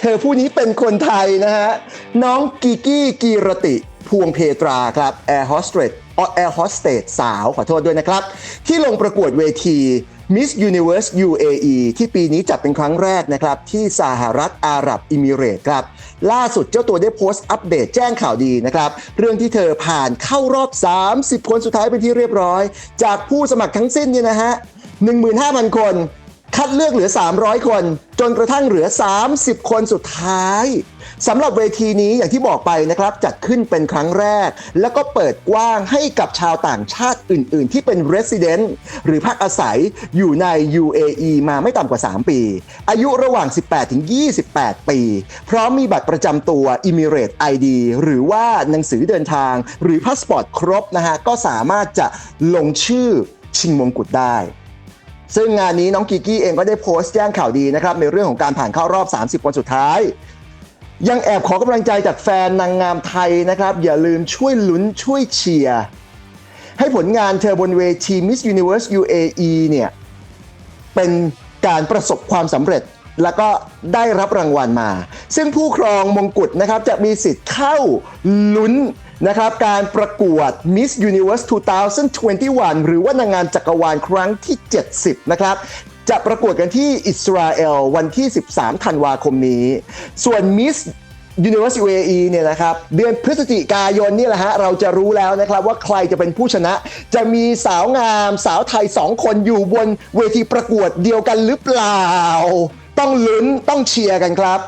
เธอผู้นี้เป็นคนไทยนะฮะ น้องกิกี้กีรติ พวงเพตราครับแอร์โฮสเตสแอร์โฮสเตสสาวขอโทษด้วยนะครับ ที่ลงประกวดเวที Miss Universe UAE ที่ปีนี้จัดเป็นครั้งแรกนะครับ ที่สหรัฐอาหรับอิมิเรตส์ครับ ล่าสุดเจ้าตัวได้โพสต์อัปเดตแจ้งข่าวดีนะครับ เรื่องที่เธอผ่านเข้ารอบ 30 คนสุดท้ายเป็นที่เรียบร้อย จากผู้สมัครทั้งสิ้นเนี่ยนะฮะ15,000 คนคั ดเลือกเหลือ 300 คน จนกระทั่งเหลือ 30 คนสุดท้ายสำหรับเวทีนี้อย่างที่บอกไปนะครับจัดขึ้นเป็นครั้งแรก แล้วก็เปิดกว้างให้กับชาวต่างชาติอื่น ๆ ที่เป็น resident หรือพักอาศัยอยู่ใน UAE มาไม่ต่ำกว่า 3 ปี อายุระหว่าง 18 ถึง 28 ปี พร้อมมีบัตรประจำตัว Emirate ID หรือว่าหนังสือเดินทาง หรือพาสปอร์ตครบนะฮะก็สามารถจะลงชื่อชิงมงกุฎได้ ซึ่งงานนี้น้องกิกกี้เองก็ได้โพสต์แจ้งข่าวดีนะครับในเรื่องของการผ่านเข้ารอบ 30 คนสุดท้าย ยังแอบขอกำลังใจจากแฟนนางงามไทยนะครับ อย่าลืมช่วยลุ้นช่วยเชียร์ให้ผลงานเธอบนเวที Miss Universe UAE เนี่ยเป็นการประสบความสำเร็จแล้วก็ได้รับรางวัลมา ซึ่งผู้ครองมงกุฎนะครับจะมีสิทธิ์เข้าลุ้น นะครับการประกวด Miss Universe 2021 หรือว่านางงามจักรวาลครั้งที่ 70 นะครับจะประกวดกันที่อิสราเอลวันที่ 13 ธันวาคมนี้ ส่วน Miss Universe UAE เนี่ยนะครับเดือนพฤศจิกายนนี่แหละฮะเราจะรู้แล้วนะครับว่าใครจะเป็นผู้ชนะ จะมีสาวงามสาวไทย 2 คนอยู่บนเวทีประกวดเดียวกันหรือเปล่า ต้องลุ้นต้องเชียร์กันครับ